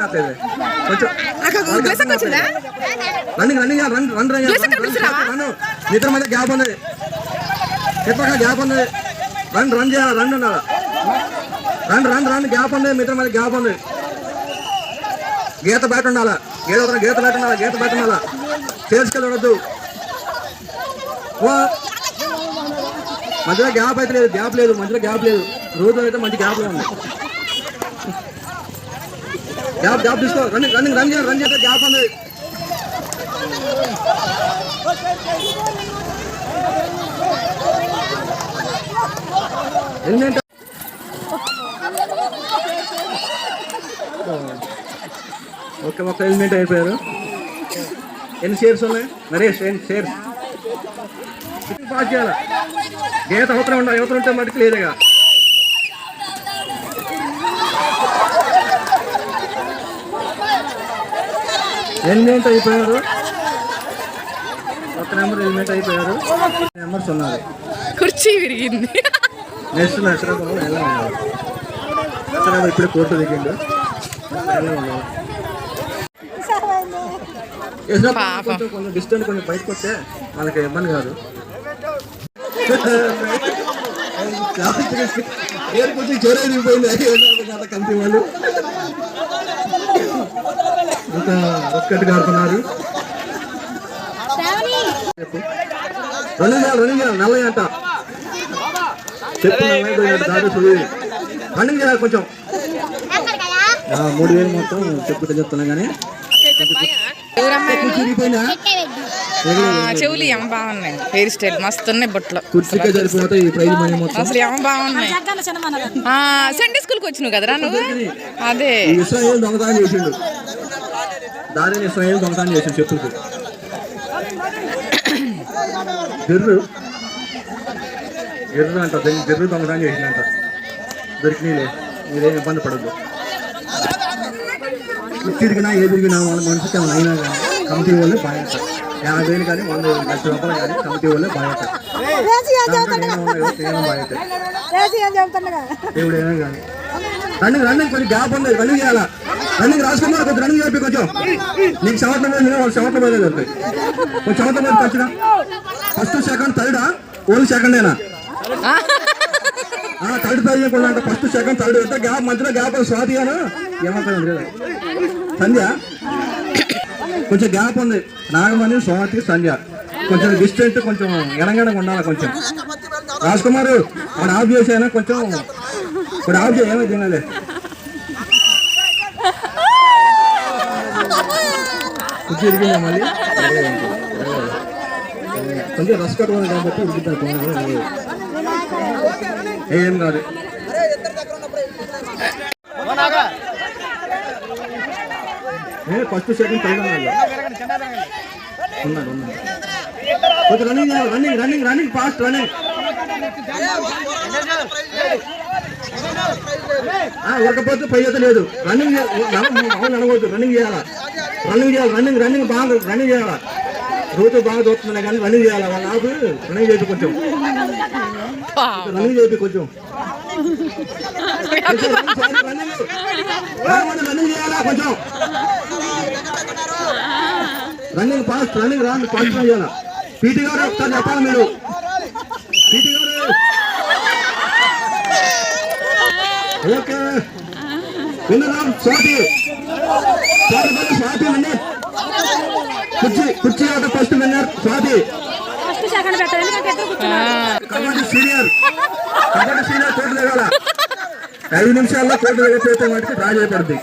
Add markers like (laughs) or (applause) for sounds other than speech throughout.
కొంచెం running running run run run గ్లూసెక్ కనిపిస్తున్నావా? Run ఇద్దరి మధ్య గ్యాప్ ఉంది ఇద్దరు గ్యాప్ ఉంది రన్ రన్ చేయాలి రన్ ఉండాలి రన్ రన్ రన్ గ్యాప్ ఉంది మిత్రం మధ్య గ్యాప్ ఉంది గీత బయట ఉండాలా? గీత గీత బయట ఉండాలా? గీత బయట ఉండాలా? చేసుకెళ్ళి ఉండొద్దు ఓ మధ్యలో గ్యాప్ అయితే లేదు గ్యాప్ లేదు మధ్యలో గ్యాప్ లేదు. రోజు అయితే మంచి గ్యాప్ ఉంది. గ్యాప్ గ్యాప్ తీసుకో. రన్నింగ్ రన్నింగ్ రన్ చేయాలి రన్ చేస్తే గ్యాప్ ఉంది హెల్మెట్ ఓకే ఒక హెల్మెట్ అయిపోయారు. ఎన్ని షేర్స్ ఉన్నాయి? నరేష్ ఎన్ని షేర్స్? పాస్ చేయాలి? గీత అవతల ఉండాలి అవతరం ఉంటే మటుకు లేదుగా. హెల్మెట్ అయిపోయారు. ఒక నెంబర్ హెల్మెట్ అయిపోయారు. నెంబర్స్ ఉన్నారు. కుర్చీ విరిగింది. నెక్స్ట్ నచ్చడం ఎలా ఉన్నారు? అసలు ఇప్పుడే కోర్టు దిగిండు. ఎలా ఉన్నారు. కొంచెం డిస్టెన్స్ కొంచెం బయటకు వస్తే వాళ్ళకి ఇబ్బంది కాదు. కొంచెం చెరైపోయింది కదా కంపెనీ వాళ్ళు ఇంకా ఒక్కటి రన్నింగ్ చేయాలి నల్లయ్య అంట. చెప్పు నల్లయ్య కొంచెం. ఆ, మూడు వేలు మొత్తం చెప్పుకుంటే చెప్తున్నా కానీ ఆ, చెవులు ఏమ బాగున్నాయి. హెయిర్ స్టైల్ మస్తు ఉన్నాయి మొత్తం. అసలు ఏమ బాగున్నాయి. సండే స్కూల్కి వచ్చినావు కదరా నువ్వు? అదే ఈ ఇస్రాయేల్ దొంగతనం చేసిండు దారిని స్వయం దొంగతనం చేసి చెప్పులకి గిర్రు గిర్రు అంట దీన్ని గిర్రు దొంగతనం చేసిందంట దొరికినాయిలే మీరేం ఇబ్బంది పడద్దు తిరిగినా ఏ తిరిగినా వాళ్ళ మనిషికి ఏమైనా అయినా కానీ కమిటీ వాళ్ళు బాధ్యత యాభై వేలు కానీ వంద లక్ష రూపాయలు కానీ కమిటీ వాళ్ళే బాధ్యత దాంట్లో ఏమైనా కానీ రన్నింగ్ రన్నింగ్ కొంచెం గ్యాప్ ఉంది. రన్నింగ్ చేయాలా? రన్నింగ్ రాసుకున్నారు కొంచెం రన్నింగ్ చెప్పి కొంచెం. నీకు సంవత్సరం మీద వాళ్ళు సంవత్సరం మీద కొంచెం సంవత్సరం మీద వచ్చిన ఫస్ట్ సెకండ్ థర్డా ఓన్లీ సెకండేనా థర్డ్ థర్డ్ చేయకుండా అంటే ఫస్ట్ సెకండ్ థర్డ్ అంటే గ్యాప్ మధ్యలో గ్యాప్ స్వాతి గాను ఏమంటారు సంధ్య? కొంచెం గ్యాప్ ఉంది. నాగమణి స్వాతి సంధ్య. కొంచెం డిస్టెంట్ కొంచెం ఎనగనగా ఉండాలి కొంచెం? రాజ్కుమార్ వాడు ఆఫ్ చేసానా కొంచెం? ఇప్పుడు ఆఫ్ ఏమో ఏమీ తినాలి మళ్ళీ కొంచెం రస్ కట్టుకోవాలి కాబట్టి ఇరుగుతారు ఏం కాదు ఫస్ట్ సెకండ్ థర్డ్ ఉన్నాడు ఉన్నాడు కొంచెం running running running running fast running ఉరకపోతే పై అయితే లేదు. రన్నింగ్ అవును అనవద్దు రన్నింగ్ చేయాలా? రన్నింగ్ చేయాలి? రన్నింగ్ రన్నింగ్ బాగా రన్నింగ్ చేయాలా? రోజు బాగా దొరుకుతున్నాయి కానీ రన్నింగ్ చేయాలా? వాళ్ళ ఆపు రన్నింగ్ చేసి కొంచెం. రన్నింగ్ చేపి కొంచెం. (laughs) రన్నింగ్ చేయాలా కొంచెం? Running fast running wrong fast చేయాలా? పీటీ గారు ఒకసారి చెప్పాలి మీరు. పీటీ గారు ఓకే విన్నరాం స్వాతి. స్వాతి విన్నర్? కుర్చీ కుర్చీ ఆట first winner Swathi. Kabaddi senior. Kabaddi senior court దిగాల ఐదు నిమిషాల్లో కోర్టు దిగకపోతే మటుకు డ్రా చేయబడుద్ది.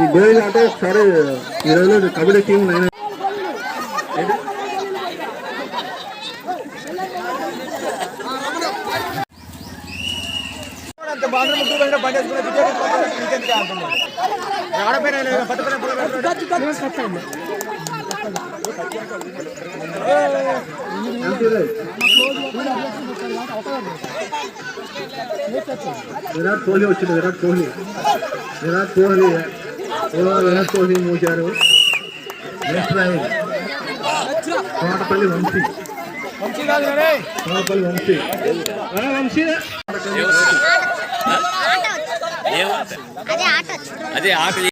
ఈ గోయిల్ ఆట ఒకసారి ఈ రోజు కబడ్డీ టీం నైన్. విరాట్ కోహ్లీ వచ్చింది విరాట్ కోహ్లీ. విరాట్ కోహ్లీ విరాట్ కోహ్లీ రైన్ తోటపల్లి వంశీ. తోటపల్లి వంశీ. ఆ, వంశీ అదే ఆట